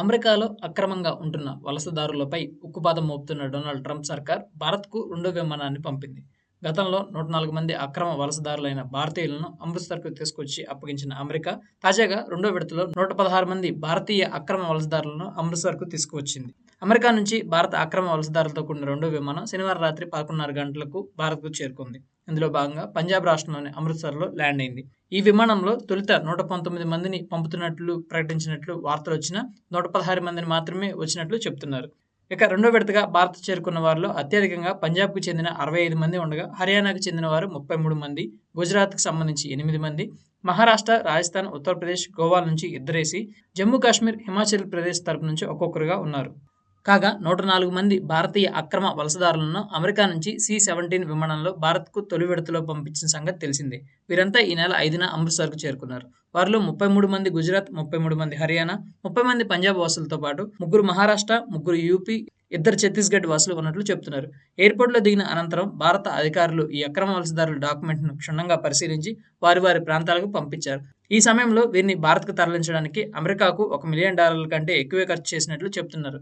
అమెరికాలో అక్రమంగా ఉంటున్న వలసదారులపై ఉక్కుపాదం మోపుతున్న డొనాల్డ్ ట్రంప్ సర్కార్ భారత్కు రెండో విమానాన్ని పంపింది. గతంలో నూట నాలుగు మంది అక్రమ వలసదారులైన భారతీయులను అమృత్సర్కు తీసుకొచ్చి అప్పగించిన అమెరికా తాజాగా రెండో విడతలో నూట పదహారు మంది భారతీయ అక్రమ వలసదారులను అమృత్సర్కు తీసుకువచ్చింది. అమెరికా నుంచి భారత అక్రమ వలసదారులతో కూడిన రెండో విమానం శనివారం రాత్రి పదకొండున్నర గంటలకు భారత్కు చేరుకుంది. ఇందులో భాగంగా పంజాబ్ రాష్ట్రంలోని అమృత్సర్లో ల్యాండ్ అయింది. ఈ విమానంలో తొలుత నూట పంతొమ్మిది మందిని పంపుతున్నట్లు ప్రకటించినట్లు వార్తలు వచ్చిన నూట పదహారు మందిని మాత్రమే వచ్చినట్లు చెబుతున్నారు. ఇక రెండో విడతగా భారత్ చేరుకున్న వారిలో అత్యధికంగా పంజాబ్కు చెందిన అరవై ఐదు మంది ఉండగా హర్యానాకు చెందిన వారు ముప్పై మూడు మంది గుజరాత్కు సంబంధించి ఎనిమిది మంది మహారాష్ట్ర రాజస్థాన్ ఉత్తరప్రదేశ్ గోవా నుంచి ఇద్దరేసి జమ్మూ కాశ్మీర్ హిమాచల్ ప్రదేశ్ తరపు నుంచి ఒక్కొక్కరుగా ఉన్నారు. కాగా నూట నాలుగు మంది భారతీయ అక్రమ వలసదారులను అమెరికా నుంచి సి సెవెంటీన్ విమానంలో భారత్కు తొలి విడతలో పంపించిన సంగతి తెలిసిందే. వీరంతా ఈ నెల ఐదున అమృత్సర్కు చేరుకున్నారు. వారిలో ముప్పై మూడు మంది గుజరాత్ ముప్పై మూడు మంది హర్యానా ముప్పై మంది పంజాబ్ వాసులతో పాటు ముగ్గురు మహారాష్ట్ర ముగ్గురు యూపీ ఇద్దరు ఛత్తీస్గఢ్ వాసులు ఉన్నట్లు చెబుతున్నారు ఎయిర్పోర్ట్లో దిగిన అనంతరం భారత అధికారులు ఈ అక్రమ వలసదారుల డాక్యుమెంట్ను క్షుణ్ణంగా పరిశీలించి వారి వారి ప్రాంతాలకు పంపించారు. ఈ సమయంలో వీరిని భారత్కు తరలించడానికి అమెరికాకు ఒక మిలియన్ డాలర్ల కంటే ఎక్కువే ఖర్చు చేసినట్లు చెబుతున్నారు